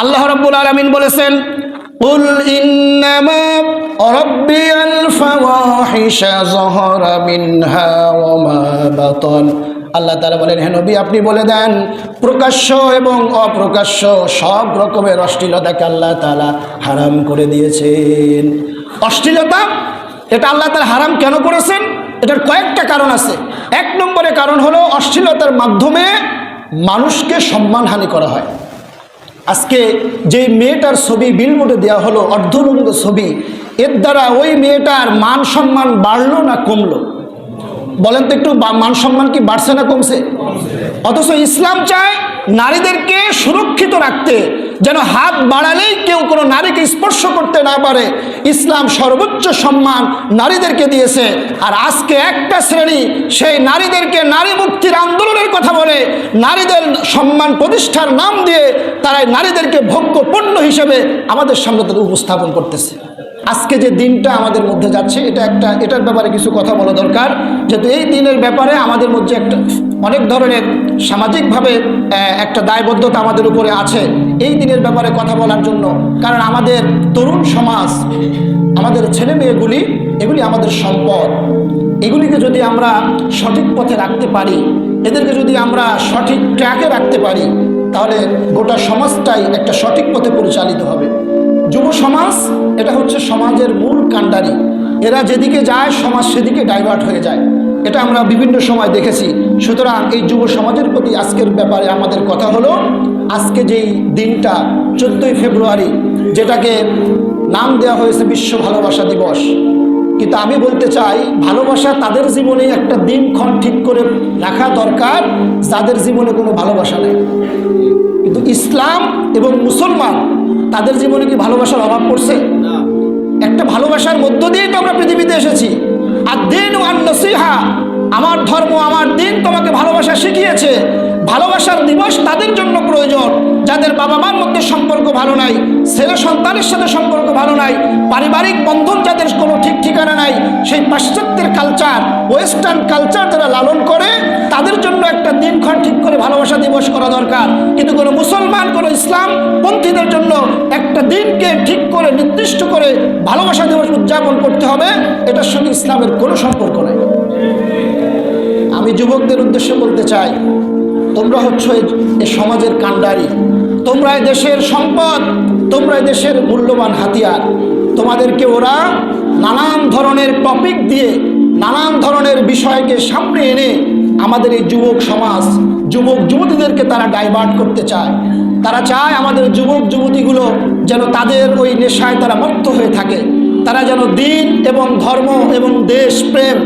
আল্লাহ রাব্বুল আলামিন বলেছেন قل إنما ربي الفواحش ظهر منها وما بطن আল্লাহ তাআলা বলেন হে নবী আপনি বলে দেন প্রকাশ্য এবং অপ্রকাশ্য সব রকমের অশ্লীলতাকে আল্লাহ তাআলা হারাম করে দিয়েছেন অশ্লীলতা এটা আল্লাহ তাআলা হারাম কেন করেছেন এটার কয়েকটা কারণ আছে এক নম্বরে কারণ হলো অশ্লীলতার মাধ্যমে মানুষকে সম্মানহানি করা হয় আজকে যেই মেয়েটার ছবি বিলমোটে দেওয়া হলো অর্ধনন্দ ছবি, এর দ্বারা ওই মেয়েটার মান সম্মান বাড়লো না কমলো? বলেন তো একটু মান সম্মান কি বাড়ছে না কমছে? অথচ ইসলাম চায় নারীদেরকে সুরক্ষিত রাখতে যেন হাত বাড়ালেই কেউ কোনো নারীকে স্পর্শ করতে না পারে। ইসলাম সর্বোচ্চ সম্মান নারীদেরকে দিয়েছে। আর আজকে একটা শ্রেণি, সেই নারীদেরকে নারী মুক্তির আন্দোলনের কথা বলে, নারীদের সম্মান প্রতিষ্ঠার নাম দিয়ে তারাই নারীদেরকে ভোগ্য পণ্য হিসেবে আমাদের সামনে তাদের উপস্থাপন করতেছে। আজকে যে দিনটা আমাদের মধ্যে যাচ্ছে, এটা একটা, এটার ব্যাপারে কিছু কথা বলা দরকার, যেহেতু এই দিনের ব্যাপারে আমাদের মধ্যে একটা, অনেক ধরনের সামাজিকভাবে একটা দায়বদ্ধতা আমাদের উপরে আছে। এই দিনের ব্যাপারে কথা বলার জন্য, কারণ আমাদের তরুণ সমাজ, আমাদের ছেলে মেয়েগুলি, এগুলি আমাদের সম্পদ। এগুলিকে যদি আমরা সঠিক পথে রাখতে পারি, এদেরকে যদি আমরা সঠিক ট্র্যাকে রাখতে পারি, তাহলে গোটা সমাজটাই একটা সঠিক পথে পরিচালিত হবে। যুব সমাজ, এটা হচ্ছে সমাজের মূল কাণ্ডারি। এরা যেদিকে যায়, সমাজ সেদিকে ডাইভার্ট হয়ে যায়। এটা আমরা বিভিন্ন সময় দেখেছি। সুতরাং এই যুব সমাজের প্রতি আজকের ব্যাপারে আমাদের কথা হলো, আজকে যেই দিনটা, চোদ্দোই ফেব্রুয়ারি, যেটাকে নাম দেওয়া হয়েছে বিশ্ব ভালোবাসা দিবস। কিন্তু আমি বলতে চাই, ভালোবাসা তাদের জীবনে একটা দিনক্ষণ ঠিক করে রাখা দরকার, যাদের জীবনে কোনো ভালোবাসা নেই। কিন্তু ইসলাম এবং মুসলমান তাদের জীবনে কি ভালোবাসার অভাব পড়ছে? একটা ভালোবাসার মধ্য দিয়েই তো আমরা পৃথিবীতে এসেছি। আর দিন নসিহা। আমার ধর্ম আমার দিন তোমাকে ভালোবাসা শিখিয়েছে। ভালোবাসার দিবস তাদের জন্য প্রয়োজন। যাদের বাবা মার মধ্যে সম্পর্ক ভালো নাই, ছেলে সন্তানের সাথে সম্পর্ক ভালো নাই, পারিবারিক বন্ধন যাদের কোনো ঠিক ঠিকানা নাই, সেই পাশ্চাত্যের কালচার ওয়েস্টার্ন কালচার যারা লালন করে, তাদের জন্য একটা দিনক্ষণ ঠিক করে ভালোবাসা দিবস করা দরকার। কিন্তু কোনো মুসলমান, কোনো ইসলাম পন্থীদের জন্য একটা দিনকে ঠিক করে, নির্দিষ্ট করে ভালোবাসা দিবস উদযাপন করতে হবে এটার সঙ্গে ইসলামের কোনো সম্পর্ক নেই। আমি যুবকদের উদ্দেশ্যে বলতে চাই তোমরা হচ্ছ এই সমাজের কাণ্ডারি। তোমরা দেশের সম্পদ, তোমরা দেশের মূল্যবান হাতিয়ার। তোমাদেরকে ওরা নানান ধরনের টপিক দিয়ে, নানান ধরনের বিষয়কে সামনে এনে আমাদের এই যুবক সমাজ, যুবক যুবতীদেরকে তারা ডাইভার্ট করতে চায়। তারা চায় আমাদের যুবক যুবতীগুলো যেন তাদের ওই নেশায় তারা মত্ত হয়ে থাকে। তারা যেন দিন এবং ধর্ম এবং দেশ, প্রেম,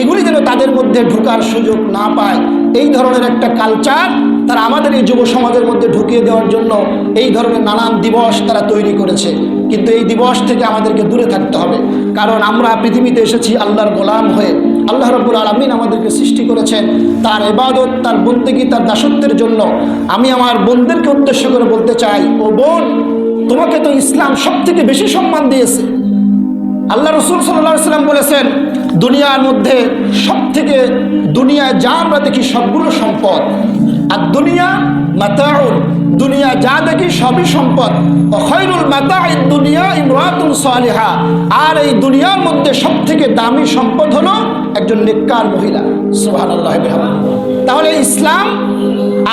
এগুলি যেন তাদের মধ্যে ঢোকার সুযোগ না পায়। এই ধরনের একটা কালচার তারা আমাদের এই যুব সমাজের মধ্যে ঢুকিয়ে দেওয়ার জন্য এই ধরনের নানান দিবস তারা তৈরি করেছে। কিন্তু এই দিবস থেকে আমাদেরকে দূরে থাকতে হবে। কারণ আমরা পৃথিবীতে এসেছি আল্লাহর গোলাম হয়ে। আল্লাহ রব্বুল আলমিন আমাদেরকে সৃষ্টি করেছেন তার এবাদত তার বন্দেগী, তার দাসত্বের জন্য। আমি আমার বোনদেরকে উদ্দেশ্য করে বলতে চাই, ও বোন, তোমাকে তো ইসলাম সব থেকে বেশি সম্মান দিয়েছে। আল্লাহ রসুল সাল্লাহ সাল্লাম বলেছেন দুনিয়ার মধ্যে সব থেকে দুনিয়ায় যা আমরা দেখি সবগুলো সম্পদ। আর দুনিয়া মাতাউন, দুনিয়া যা দেখি সবই সম্পদ। খৈরুল মাতা দুনিয়া ইমরাতুল সালিহা। আর এই দুনিয়ার মধ্যে সব থেকে দামি সম্পদ হলো একজন নেককার মহিলা। সুহান আল্লাহ তাহলে ইসলাম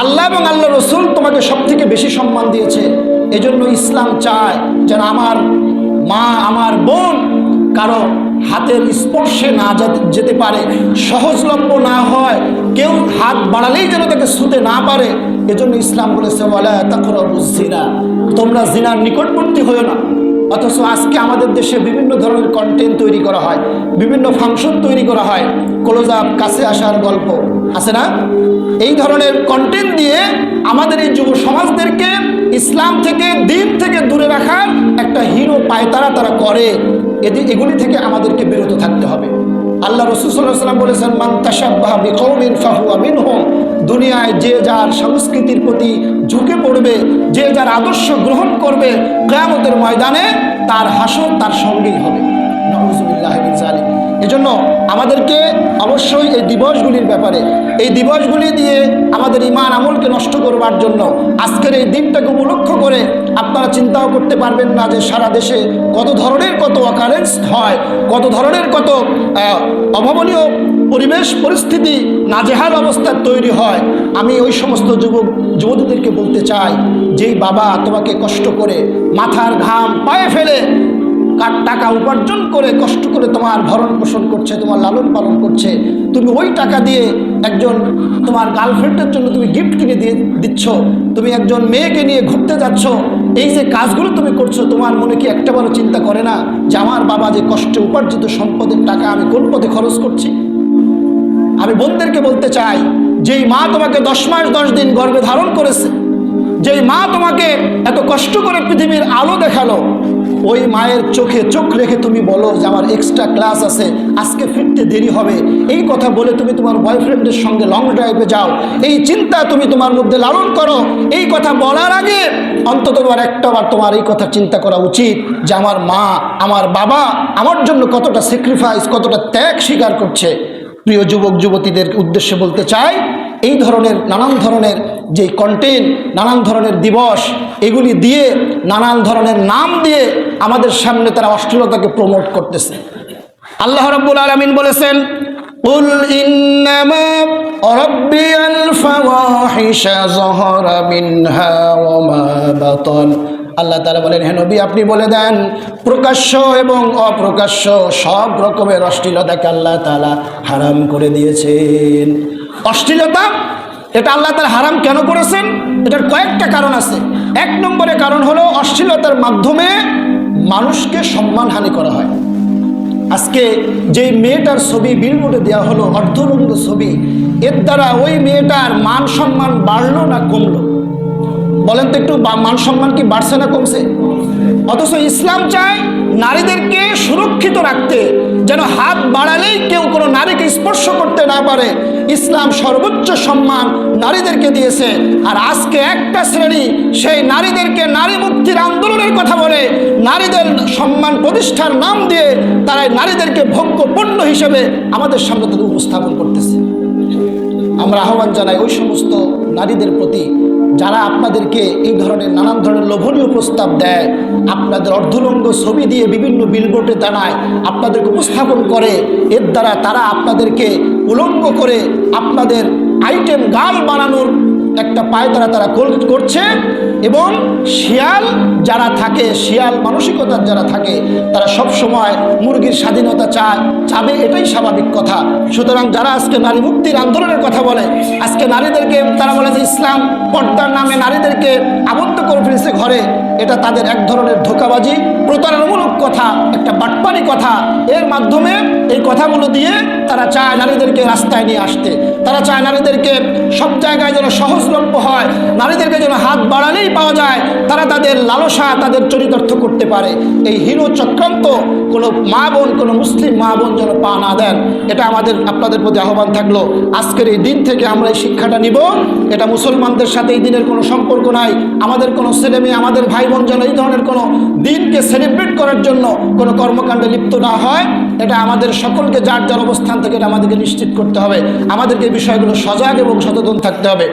আল্লাহ এবং আল্লাহ রসুল তোমাকে সব থেকে বেশি সম্মান দিয়েছে। এজন্য ইসলাম চায় যেন আমার মা, আমার বোন কারও হাতের স্পর্শে না যেতে পারে, সহজলভ্য না হয়, কেউ হাত বাড়ালেই যেন তাকে ছুতে না পারে, এজন্য ইসলাম বলেছে বলে জিনা তোমরা জিনার নিকটবর্তী হয়েও না। অথচ আজকে আমাদের দেশে বিভিন্ন ধরনের কন্টেন্ট তৈরি করা হয়, বিভিন্ন ফাংশন তৈরি করা হয় ক্লোজ আপ কাছে আসার গল্প, আছে না? এই ধরনের কন্টেন্ট দিয়ে আমাদের এই যুব সমাজদেরকে ইসলাম থেকে দিন থেকে দূরে রাখার একটা হিরো পায়তারা তারা করে। এদি এগুলি থেকে আমাদেরকে বিরত থাকতে হবে। আল্লাহ রসুসাল্লাম সাল্লাম বলেছেন, মান তাসাব্বাহা বিকৌমিন ফাহুয়া মিনহম। দুনিয়ায় যে যার সংস্কৃতির প্রতি ঝুঁকে পড়বে, যে যার আদর্শ গ্রহণ করবে, কেয়ামতের ময়দানে তার হাসন তার সঙ্গেই হবে। নজুবিল্লাহ জালিক। এজন্য আমাদেরকে অবশ্যই এই দিবসগুলির ব্যাপারে, এই দিবসগুলি দিয়ে আমাদের ইমান আমলকে নষ্ট করবার জন্য আজকের এই দিনটাকে উপলক্ষ করে আপনারা চিন্তাও করতে পারবেন না যে সারা দেশে কত ধরনের কত অকারেন্স হয়, কত ধরনের কত অভাবনীয় পরিবেশ পরিস্থিতি, নাজেহাল অবস্থার তৈরি হয়। আমি ওই সমস্ত যুবক, যুবতীদেরকে বলতে চাই, যেই বাবা তোমাকে কষ্ট করে মাথার ঘাম পায়ে ফেলে কার টাকা উপার্জন করে কষ্ট করে তোমার ভরণ পোষণ করছে, তোমার লালন পালন করছে, তুমি ওই টাকা দিয়ে একজন তোমার গার্লফ্রেন্ডের জন্য তুমি গিফট কিনে দিয়ে দিচ্ছ, তুমি একজন মেয়েকে নিয়ে ঘুরতে যাচ্ছ, এই যে কাজগুলো তুমি করছ, তোমার মনে কি একটাবারও চিন্তা করে না যে আমার বাবা যে কষ্টে উপার্জিত সম্পদের টাকা আমি কোন পথে খরচ করছি? আমি বোনদেরকে বলতে চাই, যেই মা তোমাকে দশ মাস দশ দিন গর্ভে ধারণ করেছে, যেই মা তোমাকে এত কষ্ট করে পৃথিবীর আলো দেখাল ওই মায়ের চোখে চোখ রেখে তুমি বলো যে আমার এক্সট্রা ক্লাস আছে, আজকে ফিরতে দেরি হবে। এই কথা বলে তুমি তোমার বয়ফ্রেন্ডের সঙ্গে লং ড্রাইভে যাও। এই চিন্তা তুমি তোমার মধ্যে লালন করো। এই কথা বলার আগে অন্তত তোমার একটাবার তোমার এই কথা চিন্তা করা উচিত যে আমার মা, আমার বাবা আমার জন্য কতটা স্যাক্রিফাইস কতটা ত্যাগ স্বীকার করছে। প্রিয় যুবক, যুবতীদের উদ্দেশ্যে বলতে চাই, এই ধরনের, নানান ধরনের যে কন্টেন্ট নানান ধরনের দিবস, এগুলি দিয়ে, নানান ধরনের নাম দিয়ে আমাদের সামনে তারা অশ্লীলতাকে প্রমোট করতেছে আল্লাহ রাব্বুল আলামিন বলেছেন قل إنما ربي الفواحش ظهر منها وما بطن আল্লাহ তালা বলেন হ্যাঁ নবী আপনি বলে দেন প্রকাশ্য এবং অপ্রকাশ্য সব রকমের অশ্লীলতাকে আল্লাহ তালা হারাম করে দিয়েছেন অশ্লীলতা এটা আল্লাহ তালা হারাম কেন করেছেন এটার কয়েকটা কারণ আছে এক নম্বরে কারণ হলো অশ্লীলতার মাধ্যমে মানুষকে সম্মানহানি করা হয়। আজকে যে মেয়েটার ছবি বিলবোর্ডে দেওয়া হলো, অর্ধরঙ্গ ছবি, এর দ্বারা ওই মেয়েটার মান সম্মান বাড়লো না কমলো? বলেন তো একটু মান সম্মান কি বাড়ছে না কমছে? অথচ ইসলাম চায় নারীদেরকে সুরক্ষিত রাখতে, যেন হাত বাড়ালেই কেউ স্পর্শ করতে না পারে। ইসলাম সর্বোচ্চ সম্মান নারীদেরকে দিয়েছে। আর আজকে একটা শ্রেণি, সেই নারীদেরকে নারী মুক্তির আন্দোলনের কথা বলে নারীদের সম্মান প্রতিষ্ঠার নাম দিয়ে তারাই নারীদেরকে ভোগ্য পণ্য হিসেবে আমাদের সামনে তাদের উপস্থাপন করতেছে। আমরা আহ্বান জানাই ওই সমস্ত নারীদের প্রতি যারা আপনাদেরকে এই ধরনের নানান ধরনের লোভনীয় প্রস্তাব দেয়, আপনাদের অর্ধলঙ্গ ছবি দিয়ে বিভিন্ন বিলবোর্ডে দাঁড়ায়, আপনাদেরকে উপস্থাপন করে, এর দ্বারা তারা আপনাদেরকে উলঙ্গ করে আপনাদের আইটেম গাল বানানোর একটা পায়তারা তারা কর- করছে এবং শিয়াল যারা থাকে, শিয়াল মানসিকতার যারা থাকে, তারা সব সময় মুরগির স্বাধীনতা চায়, চাবে, এটাই স্বাভাবিক কথা। সুতরাং যারা আজকে নারী মুক্তির আন্দোলনের কথা বলে, আজকে নারীদেরকে তারা বলে যে ইসলাম পর্দার নামে নারীদেরকে আবদ্ধ করে ফেলেছে ঘরে। এটা তাদের এক ধরনের ধোকাবাজি, প্রতারণামূলক কথা, একটা বাটপানি কথা। এর মাধ্যমে এই কথাগুলো দিয়ে তারা চায় নারীদেরকে রাস্তায় নিয়ে আসতে। তারা চায় নারীদেরকে সব জায়গায় যেন সহজলভ্য হয়, নারীদেরকে যেন হাত বাড়ালেই পাওয়া যায়, তারা তাদের লালসা, তাদের চরিতার্থ করতে পারে। এই হীন চক্রান্ত কোনো মা বোন, কোনো মুসলিম মা বোন যেন পা না দেন, এটা আমাদের, আপনাদের প্রতি আহ্বান থাকল। আজকের এই দিন থেকে আমরা এই শিক্ষাটা নিব। এটা মুসলমানদের সাথে এই দিনের কোনো সম্পর্ক নাই। আমাদের কোনো ছেলে মেয়ে, আমাদের ভাই বোন যেন এই ধরনের কোনো দিনকে সেলিব্রেট করার জন্য কোনো কর্মকাণ্ডে লিপ্ত না হয়। এটা আমাদের সকলকে যার যার অবস্থান থেকে এটা আমাদেরকে নিশ্চিত করতে হবে। আমাদেরকে এই বিষয়গুলো সজাগ এবং সচেতন থাকতে হবে।